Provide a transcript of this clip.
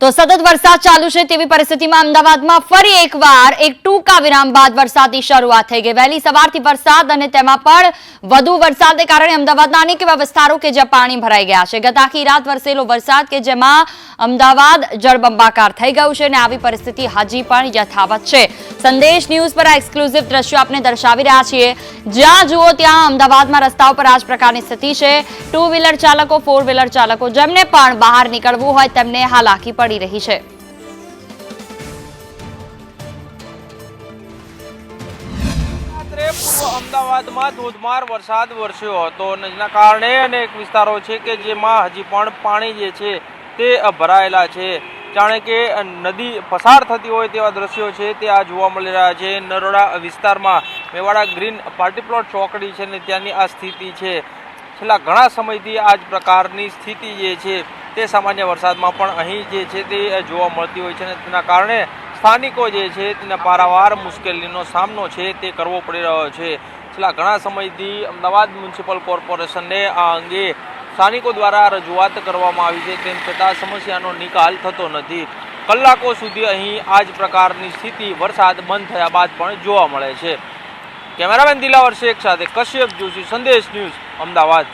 તો સતત વરસાદ ચાલુ છે તેવી પરિસ્થિતિમાં અમદાવાદમાં ફરી એકવાર એક ટૂંકા વિરામ બાદ વરસાદની શરૂઆત થઈ ગઈ. વહેલી સવારથી વરસાદ અને તેમાં પણ વધુ વરસાદને કારણે અમદાવાદના અનેક એવા વિસ્તારો કે જ્યાં પાણી ભરાઈ ગયા છે. ગત આખી રાત વરસેલો વરસાદ કે જેમાં અમદાવાદ જળબંબાકાર થઈ ગયું છે અને આવી પરિસ્થિતિ હજી પણ યથાવત છે. સંદેશ ન્યૂઝ પર આ એક્સક્લુઝિવ દ્રશ્યો આપને દર્શાવી રહ્યા છીએ. જ્યાં જુઓ ત્યાં અમદાવાદમાં રસ્તાઓ પર આ જ પ્રકારની સ્થિતિ છે. ટુ વ્હીલર ચાલકો, ફોર વ્હીલર ચાલકો, જેમને પણ બહાર નીકળવું હોય તેમને હાલાકી પડી રહી છે. અમદાવાદમાં ધોધમાર વરસાદ વરસ્યો હતો જેના કારણે અનેક વિસ્તારો છે કે જેમાં હજી પણ પાણી જે છે તે ભરાયેલા છે. જાણે કે નદી પસાર થતી હોય તેવા દ્રશ્યો છે તે આ જોવા મળી રહ્યા છે. નરોડા વિસ્તારમાં મેવાડા ગ્રીન પાર્ટી પ્લોટ ચોકડી છે ને ત્યાંની આ સ્થિતિ છે. છેલ્લા ઘણા સમયથી આ જ પ્રકારની સ્થિતિ જે છે તે સામાન્ય વરસાદમાં પણ અહીં જે છે તે જોવા મળતી હોય છે અને તેના કારણે સ્થાનિકો જે છે તેને પારાવાર મુશ્કેલીનો સામનો છે તે કરવો પડી રહ્યો છે. છેલ્લા ઘણા સમયથી અમદાવાદ મ્યુનિસિપલ કોર્પોરેશનને આ અંગે સ્થાનિકો દ્વારા રજૂઆત કરવામાં આવી છે તેમ છતાં સમસ્યાનો નિકાલ થતો નથી. કલાકો સુધી અહીં આ જ પ્રકારની સ્થિતિ વરસાદ બંધ થયા બાદ પણ જોવા મળે છે. કેમેરામેન દિલાવર શેખ સાથે કશ્યપ જોશી, સંદેશ ન્યૂઝ અમદાવાદ.